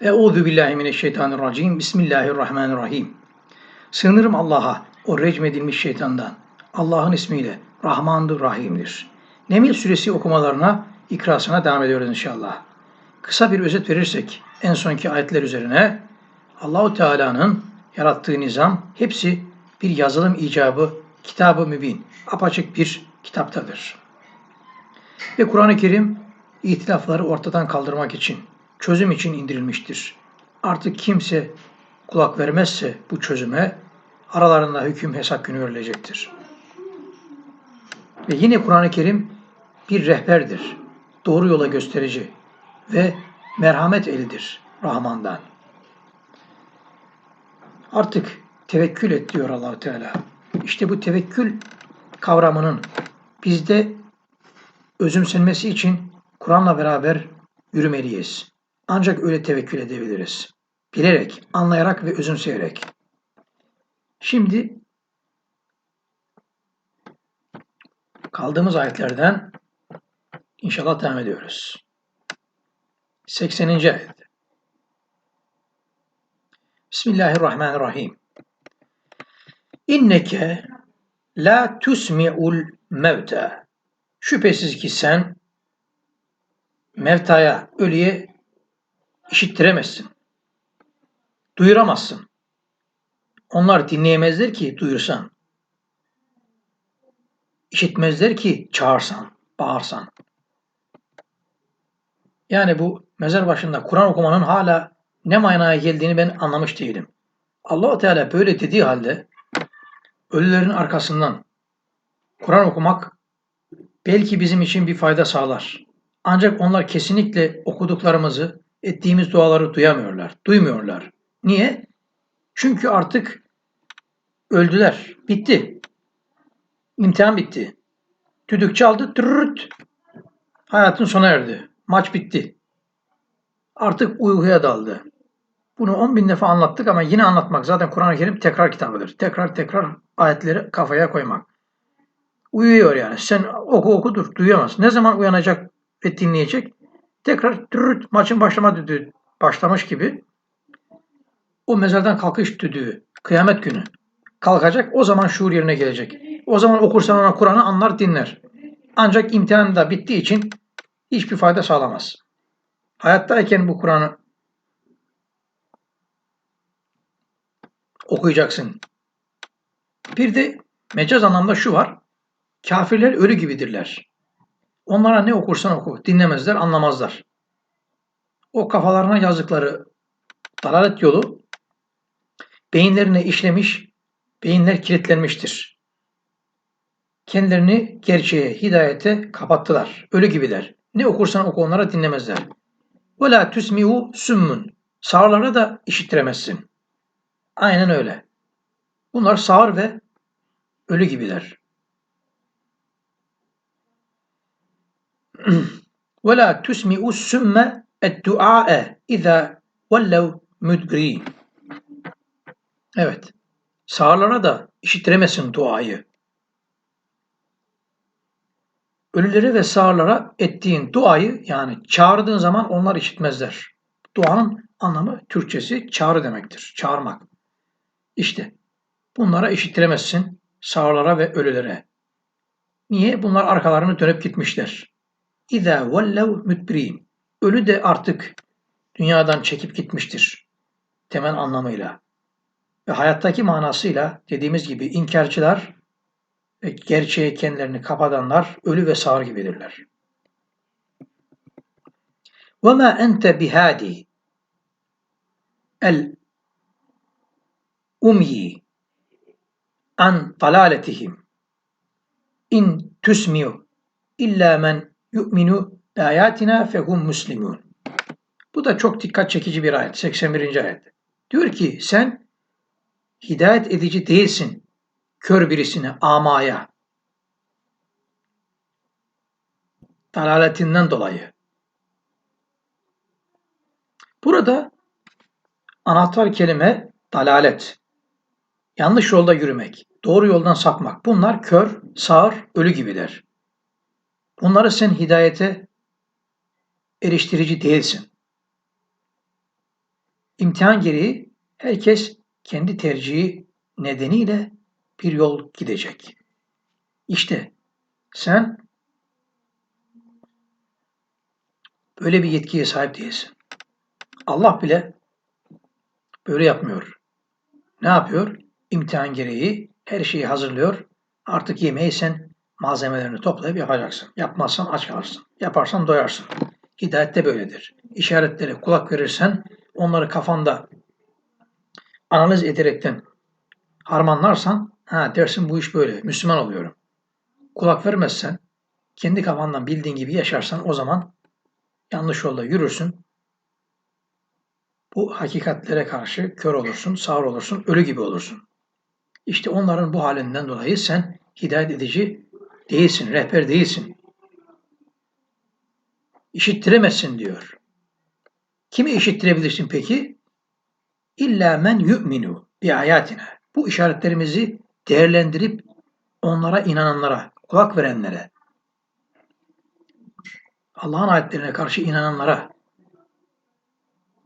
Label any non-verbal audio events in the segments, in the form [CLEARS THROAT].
Euzu billahi mineşşeytanirracim. Bismillahirrahmanirrahim. Sığınırım Allah'a, o recmedilmiş şeytandan. Allah'ın ismiyle Rahmandır, Rahim'dir. Nemil suresi okumalarına, ikrasına devam ediyoruz inşallah. Kısa bir özet verirsek en sonki ayetler üzerine Allahu Teala'nın yarattığı nizam hepsi bir yazılım icabı, kitabı mübin, apaçık bir kitaptadır. Ve Kur'an-ı Kerim ihtilafları ortadan kaldırmak için, çözüm için indirilmiştir. Artık kimse kulak vermezse bu çözüme aralarında hüküm hesap günü verilecektir. Ve yine Kur'an-ı Kerim bir rehberdir, doğru yola gösterici ve merhamet elidir Rahman'dan. Artık tevekkül et diyor allah Teala. İşte bu tevekkül kavramının bizde özümsenmesi için Kur'an'la beraber yürümeliyiz. Ancak öyle tevekkül edebiliriz. Bilerek, anlayarak ve özümseyerek. Şimdi kaldığımız ayetlerden inşallah devam ediyoruz. 80. ayet. Bismillahirrahmanirrahim. İnneke la tusmi'ul mevta. Şüphesiz ki sen mevtaya, ölüye işittiremezsin. Duyuramazsın. Onlar dinleyemezler ki duyursan. İşitmezler ki çağırsan, bağırsan. Yani bu mezar başında Kur'an okumanın hala ne manaya geldiğini ben anlamış değilim. allah Teala böyle dediği halde ölülerin arkasından Kur'an okumak belki bizim için bir fayda sağlar. Ancak onlar kesinlikle okuduklarımızı, ettiğimiz duaları duyamıyorlar, duymuyorlar. Niye? Çünkü artık öldüler. Bitti. İmtihan bitti. Düdük çaldı. Tırırt. Hayatın sona erdi. Maç bitti. Artık uykuya daldı. Bunu 10 bin defa anlattık ama yine anlatmak zaten Kur'an-ı Kerim tekrar kitabıdır. Tekrar tekrar ayetleri kafaya koymak. Uyuyor yani. Sen oku oku dur. Duyamaz. Ne zaman uyanacak ve dinleyecek? Tekrar tırırt maçın başlama düdüğü başlamış gibi o mezardan kalkış düdüğü kıyamet günü kalkacak. O zaman şuur yerine gelecek. O zaman okursan ona Kur'an'ı anlar dinler. Ancak imtihan da bittiği için hiçbir fayda sağlamaz. Hayattayken bu Kur'an'ı okuyacaksın. Bir de mecaz anlamda şu var. Kafirler ölü gibidirler. Onlara ne okursan oku, dinlemezler, anlamazlar. O kafalarına yazdıkları dalalet yolu beyinlerine işlemiş, beyinler kilitlenmiştir. Kendilerini gerçeğe, hidayete kapattılar. Ölü gibiler. Ne okursan oku onlara dinlemezler. Ve la tusmihu sümmun. Sağırlara da işittiremezsin. Aynen öyle. Bunlar sağır ve ölü gibiler. La tusmi'u sümme et-du'a'e izâ vellev müdbirîn. Evet. Sağırlara da işittiremezsin duayı. Ölülere ve sağırlara ettiğin duayı yani çağırdığın zaman onlar işitmezler. Duanın anlamı Türkçesi çağrı demektir. Çağırmak. İşte bunlara işittiremezsin sağırlara ve ölülere. Niye? Bunlar arkalarını dönüp gitmişler. İza vellev müdbirin. Ölü de artık dünyadan çekip gitmiştir. Temel anlamıyla. Ve hayattaki manasıyla dediğimiz gibi inkarcılar ve gerçeğe kendilerini kapatanlar ölü ve sağır gibidirler. وَمَا أَنْتَ بِهَادِي el umyi an dalaletihim in tusmiu illa men yu'minu ayatina fehum muslimun. Bu da çok dikkat çekici bir ayet. 81. ayet. Diyor ki sen hidayet edici değilsin kör birisine, amaya. Dalaletinden dolayı. Burada anahtar kelime dalalet. Yanlış yolda yürümek, doğru yoldan sapmak. Bunlar kör, sağır, ölü gibiler. Bunları sen hidayete eriştirici değilsin. İmtihan gereği herkes kendi tercihi nedeniyle bir yol gidecek. İşte sen böyle bir yetkiye sahip değilsin. Allah bile böyle yapmıyor. Ne yapıyor? İmtihan gereği her şeyi hazırlıyor. Artık yemeği sen malzemelerini toplayıp yapacaksın. Yapmazsan aç kalırsın. Yaparsan doyarsın. Hidayet de böyledir. İşaretlere kulak verirsen onları kafanda analiz ederekten harmanlarsan ha dersin bu iş böyle. Müslüman oluyorum. Kulak vermezsen kendi kafandan bildiğin gibi yaşarsan o zaman yanlış yolda yürürsün. Bu hakikatlere karşı kör olursun, sağır olursun, ölü gibi olursun. İşte onların bu halinden dolayı sen hidayet edici değilsin, rehber değilsin. İşittiremezsin diyor. Kimi işittirebilirsin peki? İlla men yu'minu bi ayatina. Bu işaretlerimizi değerlendirip onlara inananlara, kulak verenlere, Allah'ın ayetlerine karşı inananlara,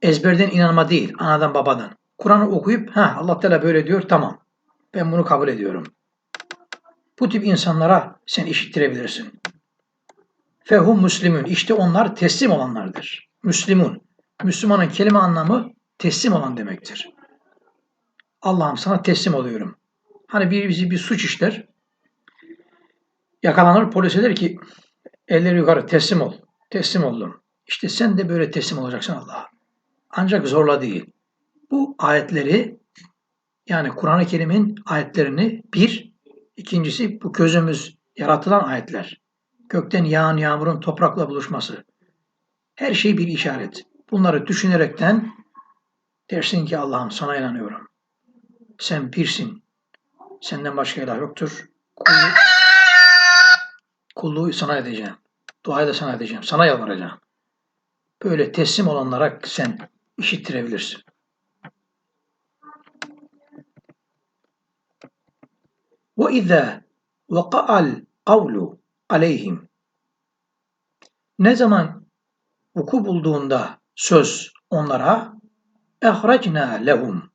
ezberden inanma değil, anadan babadan. Kur'an'ı okuyup, ha Allah Teala böyle diyor, tamam. Ben bunu kabul ediyorum. Bu tip insanlara sen işittirebilirsin. Fehum müslimun. İşte onlar teslim olanlardır. Müslimun. Müslümanın kelime anlamı teslim olan demektir. Allah'ım sana teslim oluyorum. Hani bir bizi bir suç işler. Yakalanır polis der ki elleri yukarı teslim ol. Teslim oldum. İşte sen de böyle teslim olacaksın Allah'a. Ancak zorla değil. Bu ayetleri yani Kur'an-ı Kerim'in ayetlerini bir, ikincisi bu gözümüz yaratılan ayetler. Gökten yağan yağmurun toprakla buluşması. Her şey bir işaret. Bunları düşünerekten dersin ki Allah'ım sana inanıyorum. Sen birsin. Senden başka ilah yoktur. Kulluğu, kulluğu sana edeceğim. Duayı da sana edeceğim. Sana yalvaracağım. Böyle teslim olanlara sen işittirebilirsin. وَاِذَا وَقَعَ الْقَوْلُ aleyhim. Ne zaman vuku bulduğunda söz onlara ehrecna lehum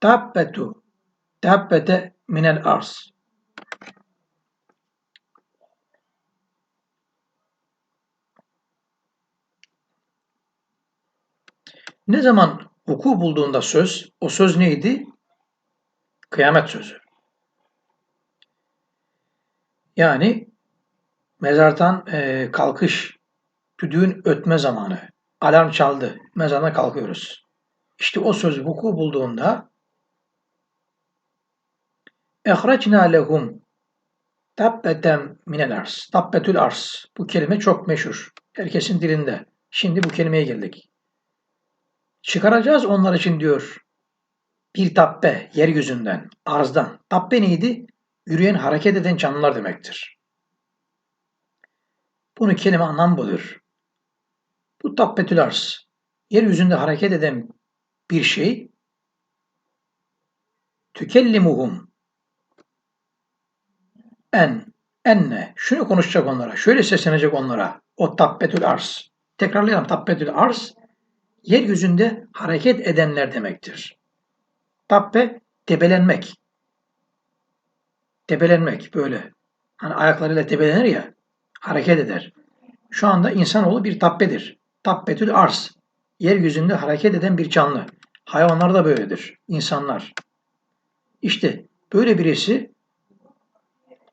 tabbetu tabbete minel arz Ne zaman vuku bulduğunda söz, o söz neydi? Kıyamet sözü. Yani mezardan e, kalkış, düdüğün ötme zamanı. Alarm çaldı, mezardan kalkıyoruz. İşte o söz vuku bulduğunda ehrecna lehum tabbeten minel ars. Tabbetül ars. Bu kelime çok meşhur. Herkesin dilinde. Şimdi bu kelimeye geldik. Çıkaracağız onlar için diyor. Bir tappe yeryüzünden, arzdan. Tappe neydi? Yürüyen, hareket eden canlılar demektir. Bunu kelime anlam budur. Bu tabbetül arz. Yeryüzünde hareket eden bir şey tükellimuhum en enne şunu konuşacak onlara, şöyle seslenecek onlara. O tabbetül arz. Tekrarlayalım tabbetül arz yeryüzünde hareket edenler demektir. Tabbe tebelenmek. Tebelenmek böyle. Hani ayaklarıyla tebelenir ya hareket eder. Şu anda insanoğlu bir tabbedir. Tabbetül arz. Yeryüzünde hareket eden bir canlı. Hayvanlar da böyledir. İnsanlar. İşte böyle birisi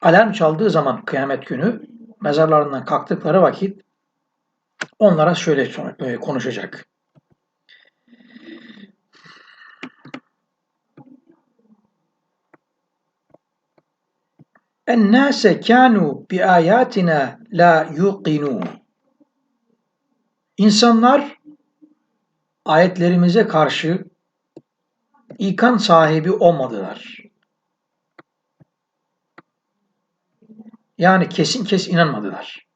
alarm çaldığı zaman kıyamet günü mezarlarından kalktıkları vakit onlara şöyle konuşacak. Ennâse kânû bi âyâtina la yuqinûn. İnsanlar ayetlerimize karşı ikan sahibi olmadılar. Yani kesin kes inanmadılar.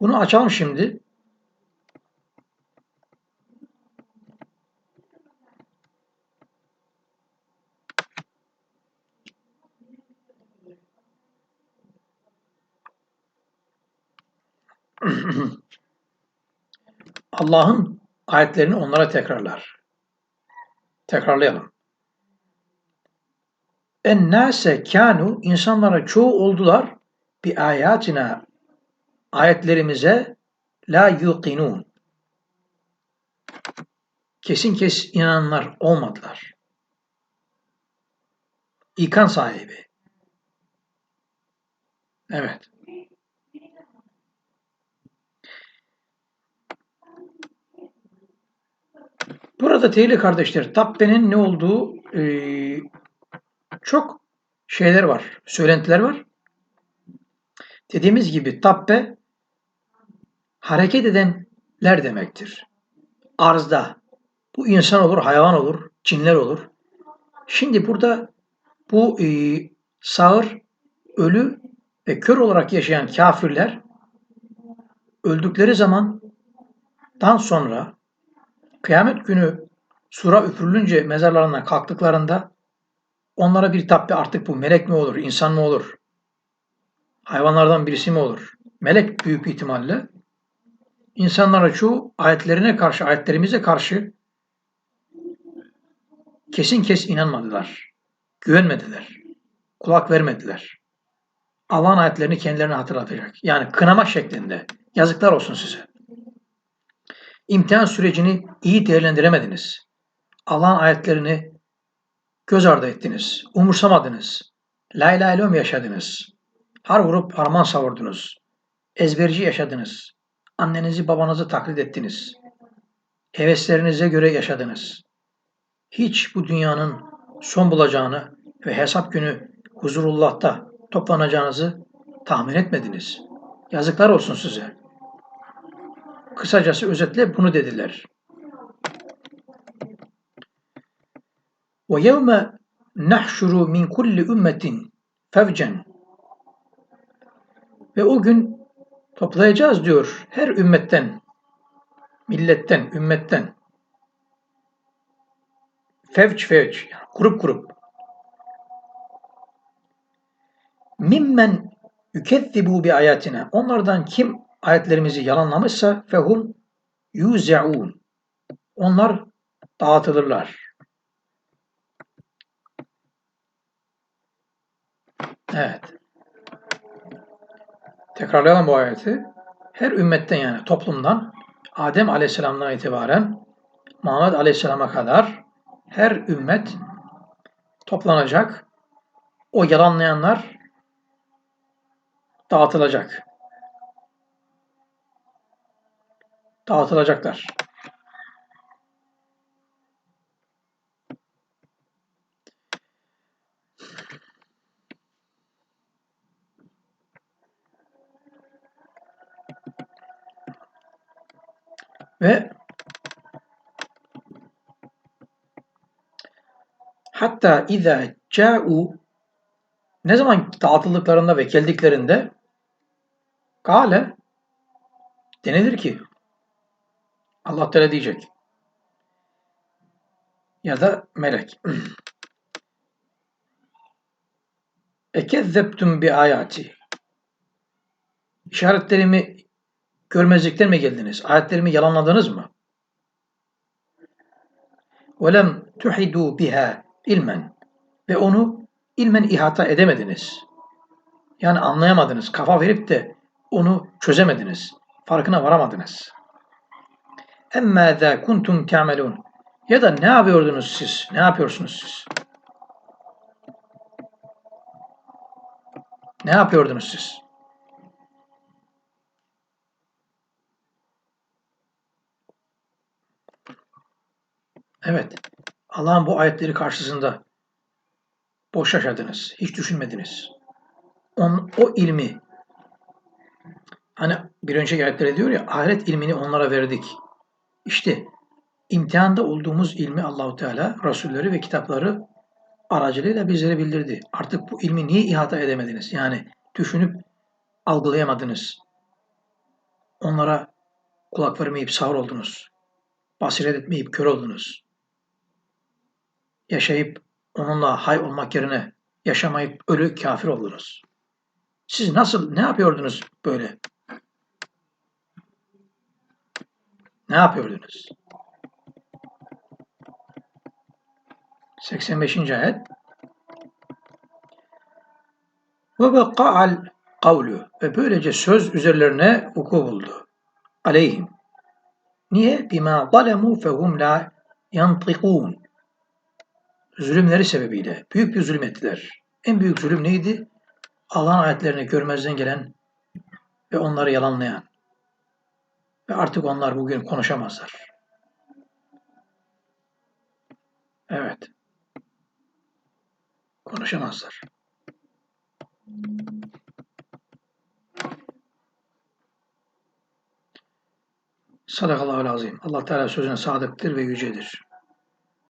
Bunu açalım şimdi. [CLEARS THROAT] Allah'ın ayetlerini onlara tekrarlar. Tekrarlayalım. Ennâse kânû insanlara çoğu oldular bi ayatina ayetlerimize la yuqinun. Kesin kes inananlar olmadılar. İkan sahibi. Evet. Burada değerli kardeşler, tabbenin ne olduğu e, çok şeyler var, söylentiler var. Dediğimiz gibi tabbe hareket edenler demektir. Arzda. Bu insan olur, hayvan olur, cinler olur. Şimdi burada bu e, sağır, ölü ve kör olarak yaşayan kafirler öldükleri zamandan sonra kıyamet günü sura üfürülünce mezarlarından kalktıklarında onlara bir tabbe artık bu melek mi olur, insan mı olur, hayvanlardan birisi mi olur? Melek büyük ihtimalle. İnsanlara çoğu ayetlerine karşı, ayetlerimize karşı kesin kes inanmadılar. Güvenmediler. Kulak vermediler. Allah'ın ayetlerini kendilerine hatırlatacak. Yani kınama şeklinde. Yazıklar olsun size. İmtihan sürecini iyi değerlendiremediniz. Allah'ın ayetlerini göz ardı ettiniz. Umursamadınız. La ilahe illallah yaşadınız. Har vurup harman savurdunuz. Ezberci yaşadınız. Annenizi babanızı taklit ettiniz. Heveslerinize göre yaşadınız. Hiç bu dünyanın son bulacağını ve hesap günü huzurullah'ta toplanacağınızı tahmin etmediniz. Yazıklar olsun size. Kısacası özetle bunu dediler. Ve yevme nahşuru min kulli ümmetin fevcen ve o gün toplayacağız diyor her ümmetten, milletten, ümmetten. Fevç fevç, grup grup. Mimmen yükezzibu bi ayatina. Onlardan kim ayetlerimizi yalanlamışsa fehum yuze'un. Onlar dağıtılırlar. Evet. Tekrarlayalım bu ayeti. Her ümmetten yani toplumdan Adem Aleyhisselam'dan itibaren Muhammed Aleyhisselam'a kadar her ümmet toplanacak. O yalanlayanlar dağıtılacak. Dağıtılacaklar. Ve hatta izâ câ'u ne zaman dağıtıldıklarında ve geldiklerinde Kale denilir ki Allah Teala diyecek. Ya da melek. [CLEARS THROAT] Ekezzeptum bi ayati. İşaretlerimi görmezlikten mi geldiniz? Ayetlerimi yalanladınız mı? Velem tuhidu biha ilmen. Ve onu ilmen ihata edemediniz. Yani anlayamadınız. Kafa verip de onu çözemediniz. Farkına varamadınız.'' Emmâ zâ kuntum te'amelûn. Ya da ne yapıyordunuz siz? Ne yapıyorsunuz siz? Ne yapıyordunuz siz? Evet, Allah'ın bu ayetleri karşısında boş yaşadınız, hiç düşünmediniz. On, o ilmi Hani bir önceki ayetlerde diyor ya ahiret ilmini onlara verdik. İşte imtihanda olduğumuz ilmi Allahu Teala Resulleri ve kitapları aracılığıyla bizlere bildirdi. Artık bu ilmi niye ihata edemediniz? Yani düşünüp algılayamadınız. Onlara kulak vermeyip sağır oldunuz. Basiret etmeyip kör oldunuz. Yaşayıp onunla hay olmak yerine yaşamayıp ölü kafir oldunuz. Siz nasıl, ne yapıyordunuz böyle? Ne yapıyordunuz? 85. ayet ve veka'al kavlu ve böylece söz üzerlerine vuku buldu. Aleyhim. Niye? Bima zalemu fehum la yantikun. Zulümleri sebebiyle. Büyük bir zulüm ettiler. En büyük zulüm neydi? Allah'ın ayetlerini görmezden gelen ve onları yalanlayan. Ve artık onlar bugün konuşamazlar. Evet. Konuşamazlar. Sadakallahu azim. Allah Teala sözüne sadıktır ve yücedir.